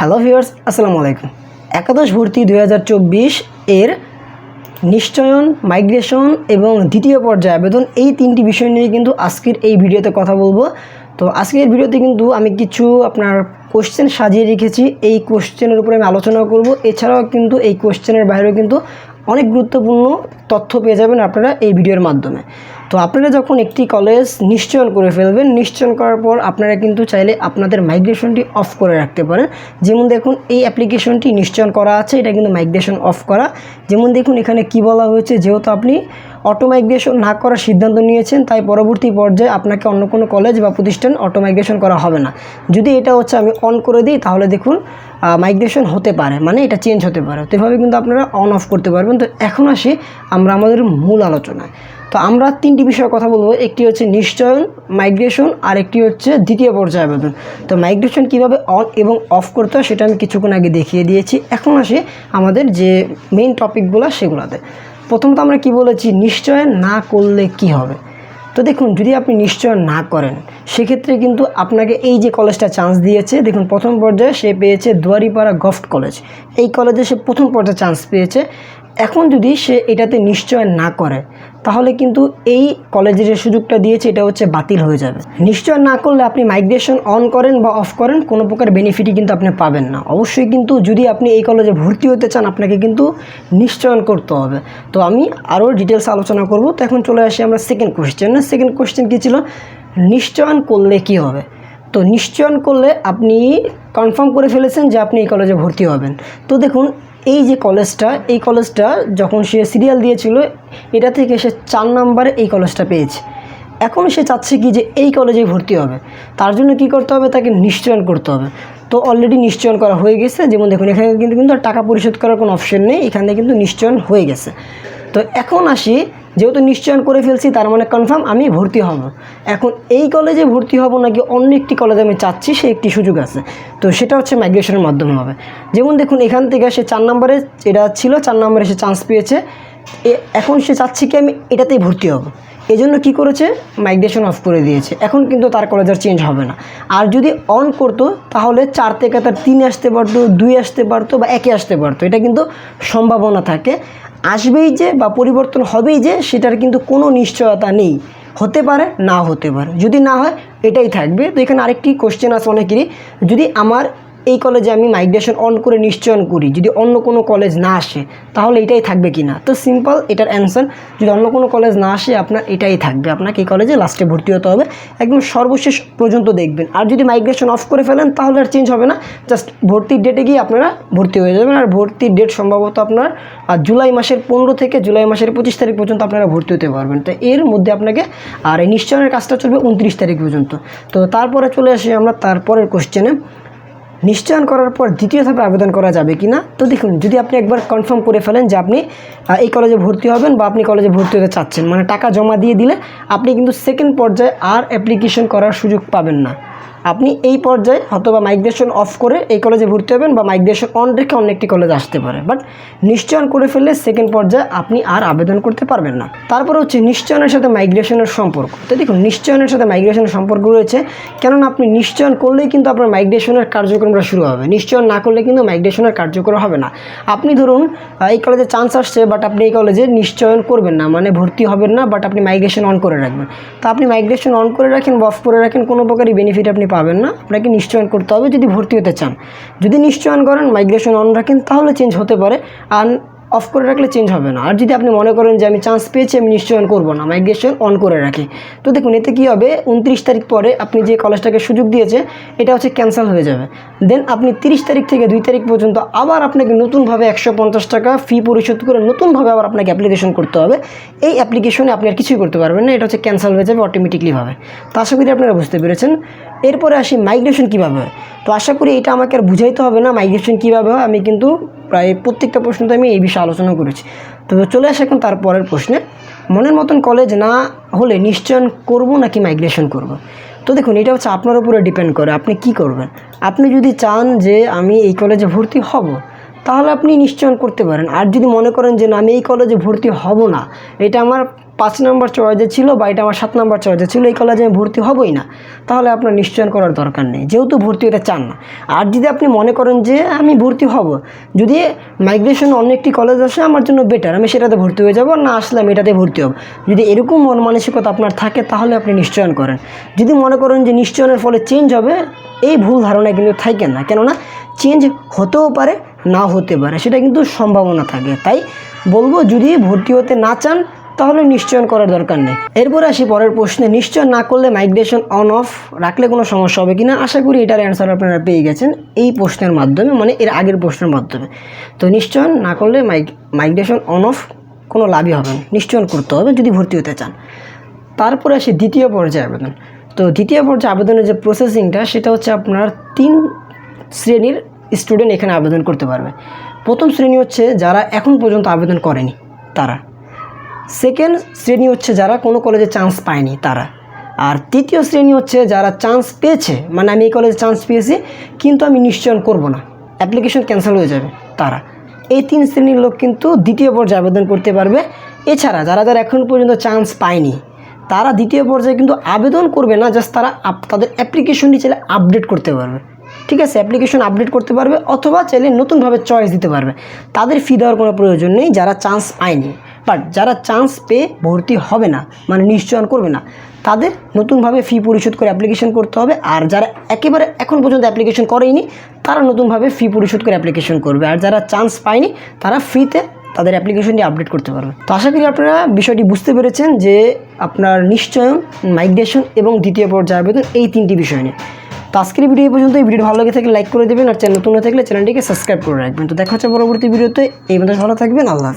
Hello viewers, আসসালামু আলাইকুম। একাদশ ভর্তি দু হাজার চব্বিশ এর নিশ্চয়ন, মাইগ্রেশন এবং দ্বিতীয় পর্যায়ে আবেদন এই তিনটি বিষয় নিয়ে কিন্তু আজকের এই ভিডিওতে কথা বলব। তো আজকের ভিডিওতে কিন্তু আমি কিছু আপনার কোশ্চেন সাজিয়ে রেখেছি। এই কোশ্চেনের উপরে আমি আলোচনা করব। এছাড়াও কিন্তু এই কোশ্চেনের বাইরেও কিন্তু অনেক গুরুত্বপূর্ণ তথ্য পেয়ে যাবেন আপনারা এই ভিডিওর মাধ্যমে। তো আপনারা যখন একটি কলেজ নিশ্চয়ন করে ফেলবেন, নিশ্চয়ন করার পর আপনারা কিন্তু চাইলে আপনাদের মাইগ্রেশনটি অফ করে রাখতে পারেন। যেমন দেখুন, এই অ্যাপ্লিকেশনটি নিশ্চয়ন করা আছে, এটা কিন্তু মাইগ্রেশন অফ করা। যেমন দেখুন, এখানে কি বলা হয়েছে, যেহেতু আপনি অটো মাইগ্রেশন না করার সিদ্ধান্ত নিয়েছেন, তাই পরবর্তী পর্যায়ে আপনাকে অন্য কোনো কলেজ বা প্রতিষ্ঠান অটো মাইগ্রেশন করা হবে না। যদি এটা হচ্ছে আমি অন করে দিই, তাহলে দেখুন মাইগ্রেশন হতে পারে মানে এটা চেঞ্জ হতে পারে। তো এভাবে কিন্তু আপনারা অন অফ করতে পারবেন। তো এখন আসি আমরা আমাদের মূল আলোচনায়। তো আমরা তিনটি বিষয়ে কথা বলব। একটি হচ্ছে নিশ্চয়ন মাইগ্রেশন আর একটি হচ্ছে দ্বিতীয় পর্যায়ে আবেদন। তো মাইগ্রেশন কীভাবে অন এবং অফ করতে হয় সেটা আমি কিছুক্ষণ আগে দেখিয়ে দিয়েছি। এখন আসে আমাদের যে মেইন টপিকগুলো সেগুলোতে। প্রথমত আমরা কি বলেছি? নিশ্চয়ন না করলে কি হবে? তো দেখুন, যদি আপনি নিশ্চয় না করেন, সেক্ষেত্রে কিন্তু আপনাকে এই যে কলেজটা চান্স দিয়েছে, দেখুন প্রথম পর্যায়ে সে পেয়েছে দুয়ারিপাড়া গভট কলেজ এই কলেজে সে প্রথম পর্যায়ে চান্স পেয়েছে। এখন যদি সে এটাতে নিশ্চয় না করে তাহলে কিন্তু এই কলেজের যে সুযোগটা দিয়েছে, এটা হচ্ছে বাতিল হয়ে যাবে। নিশ্চয় না করলে আপনি মাইগ্রেশন অন করেন বা অফ করেন, কোনো প্রকার বেনিফিটই কিন্তু আপনি পাবেন না। অবশ্যই কিন্তু যদি আপনি এই কলেজে ভর্তি হতে চান, আপনাকে কিন্তু নিশ্চয়ন করতে হবে। তো আমি আরও ডিটেলস আলোচনা করব। তো এখন চলে আসি আমরা সেকেন্ড কোয়েশ্চেনে সেকেন্ড কোয়েশ্চেন কী ছিল? নিশ্চয়ন করলে কি হবে? তো নিশ্চয়ন করলে আপনি কনফার্ম করে ফেলেছেন যে আপনি এই কলেজে ভর্তি হবেন। তো দেখুন এই যে কলেজটা, এই কলেজটা যখন সে সিরিয়াল দিয়েছিল, এটা থেকে সে চার নাম্বারে এই কলেজটা পেয়েছে। এখন সে চাচ্ছে কি যে এই কলেজে ভর্তি হবে। তার জন্য কি করতে হবে? তাকে নিশ্চয়ন করতে হবে। তো অলরেডি নিশ্চয়ন করা হয়ে গেছে। যেমন দেখুন, এখানে কিন্তু কিন্তু টাকা পরিশোধ করার কোনো অপশন নেই। এখানে কিন্তু নিশ্চয়ন হয়ে গেছে। তো এখন আসি, যেহেতু নিশ্চয়ন করে ফেলছি, তার মানে কনফার্ম আমি ভর্তি হব। এখন এই কলেজে ভর্তি হব নাকি অন্য একটি কলেজে আমি চাচ্ছি, সে একটি সুযোগ আছে। তো সেটা হচ্ছে মাইগ্রেশনের মাধ্যমে হবে। যেমন দেখুন, এখান থেকে সে চার নম্বরে, এটা ছিল, চার নম্বরে সে চান্স পেয়েছে। এখন সে চাচ্ছে কি আমি এটাতেই ভর্তি হব। এই জন্য কী করেছে? মাইগ্রেশন অফ করে দিয়েছে। এখন কিন্তু তার কলেজ আর চেঞ্জ হবে না। আর যদি অন করতো, তাহলে চার থেকে তার তিন আসতে পারতো, দুই আসতে পারতো বা একে আসতে পারতো। এটা কিন্তু সম্ভাবনা থাকে। আসবেই যে বা পরিবর্তন হবেই যে, সেটার কিন্তু কোনো নিশ্চয়তা নেই। হতে পারে, না হতে পারে। যদি না হয়, এটাই থাকবে। তো এখানে আরেকটি কোশ্চেন আছে অনেকেরই। যদি আমার এই কলেজে আমি মাইগ্রেশন অন করে নিশ্চয়ন করি। যদি অন্য কোনো কলেজ না আসে, তাহলে এটাই থাকবে কি না তো সিম্পল এটার অ্যান্সার যদি অন্য কোনো কলেজ না আসে, আপনার এটাই থাকবে। আপনাকে এই কলেজে লাস্টে ভর্তি হতে হবে। একদম সর্বশেষ পর্যন্ত দেখবেন। আর যদি মাইগ্রেশন অফ করে ফেলেন, তাহলে আর চেঞ্জ হবে না। জাস্ট ভর্তির ডেটে গিয়ে আপনারা ভর্তি হয়ে যাবেন। আর ভর্তির ডেট সম্ভবত আপনার আর জুলাই মাসের পনেরো থেকে জুলাই মাসের পঁচিশ তারিখ পর্যন্ত আপনারা ভর্তি হতে পারবেন। তো এর মধ্যে আপনাকে, আর এই নিশ্চয়নের কাজটা চলবে উনত্রিশ তারিখ পর্যন্ত। তো তারপরে চলে আসি আমরা তারপরের কোশ্চেনে নিশ্চয়ন করার পর দ্বিতীয় ধাপে আবেদন করা যাবে কি না? তো দেখুন, যদি আপনি একবার কনফার্ম করে ফেলেন যে আপনি এই কলেজে ভর্তি হবেন বা আপনি কলেজে ভর্তি হতে চাচ্ছেন মানে টাকা জমা দিয়ে দিলে আপনি কিন্তু সেকেন্ড পর্যায়ে আর অ্যাপ্লিকেশন করার সুযোগ পাবেন না। আপনি এই পর্যায়ে অথবা মাইগ্রেশন অফ করে এই কলেজে ভর্তি হবেন বা মাইগ্রেশন অন রেখে অন্য একটি কলেজে আসতে পারে। বাট নিশ্চয়ন করে ফেললে সেকেন্ড পর্যায়ে আপনি আর আবেদন করতে পারবেন না। তারপর হচ্ছে নিশ্চয়নের সাথে মাইগ্রেশনের সম্পর্ক। তো দেখুন, নিশ্চয়নের সাথে মাইগ্রেশনের সম্পর্ক রয়েছে, কেননা আপনি নিশ্চয়ন করলেই কিন্তু আপনার মাইগ্রেশনের কার্যক্রমটা শুরু হবে। নিশ্চয়ন না করলে কিন্তু মাইগ্রেশনের কার্যক্রম হবে না। আপনি ধরুন এই কলেজে চান্স আসছে বাট আপনি এই কলেজে নিশ্চয়ন করবেন না। মানে ভর্তি হবেন না বাট আপনি মাইগ্রেশন অন করে রাখবেন। তো আপনি মাইগ্রেশন অন করে রাখেন বা অফ করে রাখেন, কোনো প্রকারই বেনিফিট আপনি পাবেন না। আপনাকে নিশ্চয়ন করতে হবে যদি ভর্তি হতে চান। যদি নিশ্চয়ন করেন মাইগ্রেশন অন রাখেন, তাহলে চেঞ্জ হতে পারে। আর অফ করে রাখলে চেঞ্জ হবে না। আর যদি আপনি মনে করেন যে আমি চান্স পেয়েছি, আমি নিশ্চয় নিশ্চয়ন করব না। মাইগ্রেশন অন করে রাখি। তো দেখুন, এতে কী হবে? উনত্রিশ তারিখ পরে আপনি যে কলেজটাকে সুযোগ দিয়েছে, এটা হচ্ছে ক্যান্সেল হয়ে যাবে। দেন আপনি তিরিশ তারিখ থেকে দুই তারিখ পর্যন্ত আবার আপনাকে নতুনভাবে একশো পঞ্চাশ টাকা ফি পরিশোধ করে নতুনভাবে আবার আপনাকে অ্যাপ্লিকেশন করতে হবে। এই অ্যাপ্লিকেশনে আপনি আর কিছুই করতে পারবেন না। এটা হচ্ছে ক্যান্সেল হয়ে যাবে অটোমেটিকলিভাবে তো আশা করি আপনারা বুঝতে পেরেছেন। এরপরে আসি মাইগ্রেশন কীভাবে হয়? তো আশা করি এটা আমাকে আর বুঝাইতে হবে না মাইগ্রেশন কীভাবে হয়। আমি কিন্তু প্রায় প্রত্যেকটা প্রশ্ন তো আমি এই বিষয়ে আলোচনা করেছি। তো চলে আসে এখন তারপরের প্রশ্নে। মনের মতন কলেজ না হলে নিশ্চয়ন করব নাকি মাইগ্রেশন করব। তো দেখুন, এটা হচ্ছে আপনার উপরে ডিপেন্ড করে, আপনি কি করবেন? আপনি যদি চান যে আমি এই কলেজে ভর্তি হব তাহলে আপনি নিশ্চয়ন করতে পারেন। আর যদি মনে করেন যে, না, আমি এই কলেজে ভর্তি হব না। এটা আমার পাঁচ নম্বর চয়েসে ছিল বা এটা আমার সাত নম্বর চয়েসে ছিল, এই কলেজে আমি ভর্তি হবই না। তাহলে আপনার নিশ্চয়ন করার দরকার নেই। যেহেতু ভর্তি হতে চান না। আর যদি আপনি মনে করেন যে, আমি ভর্তি হব। যদি মাইগ্রেশন অন্য একটি কলেজ আসে, আমার জন্য বেটার আমি সেটাতে ভর্তি হয়ে যাব, না আসলে আমি এটাতে ভর্তি হব। যদি এরকম মন মানসিকতা আপনার থাকে, তাহলে আপনি নিশ্চয়ন করেন। যদি মনে করেন যে, নিশ্চয়নের ফলে চেঞ্জ হবে, এই ভুল ধারণা কিন্তু থাকে না। কেননা চেঞ্জ হতেও পারে না হতে পারে, সেটা কিন্তু সম্ভাবনা থাকে। তাই বলব, যদি ভর্তি হতে না চান, তাহলে নিশ্চয়ন করার দরকার নেই। এরপরে আসি পরের প্রশ্নে নিশ্চয় না করলে মাইগ্রেশন অন অফ রাখলে কোনো সমস্যা হবে কি না আশা করি এটার অ্যান্সার আপনারা পেয়ে গেছেন এই প্রশ্নের মাধ্যমে মানে এর আগের প্রশ্নের মাধ্যমে। তো নিশ্চয়ন না করলে মাইগ মাইগ্রেশন অন অফ কোনো লাভই হবে না। নিশ্চয়ন করতে হবে যদি ভর্তি হতে চান। তারপরে আসি দ্বিতীয় পর্যায়ে আবেদন। তো দ্বিতীয় পর্যায়ে আবেদনের যে প্রসেসিংটা সেটা হচ্ছে আপনার তিন শ্রেণির স্টুডেন্ট এখানে আবেদন করতে পারবে। প্রথম শ্রেণি হচ্ছে যারা এখন পর্যন্ত আবেদন করেনি তারা। সেকেন্ড শ্রেণি হচ্ছে যারা কোনো কলেজে চান্স পায়নি তারা। আর তৃতীয় শ্রেণি হচ্ছে যারা চান্স পেয়েছে মানে আমি এই কলেজে চান্স পেয়েছি, কিন্তু আমি নিশ্চয়ন করব না। অ্যাপ্লিকেশন ক্যান্সেল হয়ে যাবে তারা। এই তিন শ্রেণির লোক কিন্তু দ্বিতীয় পর্যায়ে আবেদন করতে পারবে। এছাড়া যারা যারা এখন পর্যন্ত চান্স পায়নি তারা দ্বিতীয় পর্যায়ে কিন্তু আবেদন করবে না জাস্ট তারা তাদের অ্যাপ্লিকেশনটি চাইলে আপডেট করতে পারবে। ঠিক আছে? অ্যাপ্লিকেশন আপডেট করতে পারবে অথবা চাইলে নতুনভাবে চয়েস দিতে পারবে। তাদের ফি দেওয়ার কোনো প্রয়োজন নেই, যারা চান্স পায়নি। বাট যারা চান্স পেয়ে ভর্তি হবে না মানে নিশ্চয়ন করবে না, তাদের নতুনভাবে ফি পরিশোধ করে অ্যাপ্লিকেশন করতে হবে। আর যারা একেবারে এখন পর্যন্ত অ্যাপ্লিকেশন করেনি তারা নতুনভাবে ফি পরিশোধ করে অ্যাপ্লিকেশন করবে। আর যারা চান্স পায়নি, তারা ফ্রিতে তাদের অ্যাপ্লিকেশনটি আপডেট করতে পারবে তো আশা করি আপনারা বিষয়টি বুঝতে পেরেছেন যে আপনার নিশ্চয়ন মাইগ্রেশন এবং দ্বিতীয় পর্যায়ে আবেদন এই তিনটি বিষয় নিয়ে। তো আজকের ভিডিও পর্যন্ত এই ভিডিও ভালো লাগে থাকলে লাইক করে দেবেন আর চ্যানেল নতুন থাকলে চ্যানেলটিকে সাবস্ক্রাইব করে রাখবেন। তো দেখা হচ্ছে পরবর্তী ভিডিওতে। এই মধ্যে ভালো থাকবেন। আল্লাহ হাফেজ।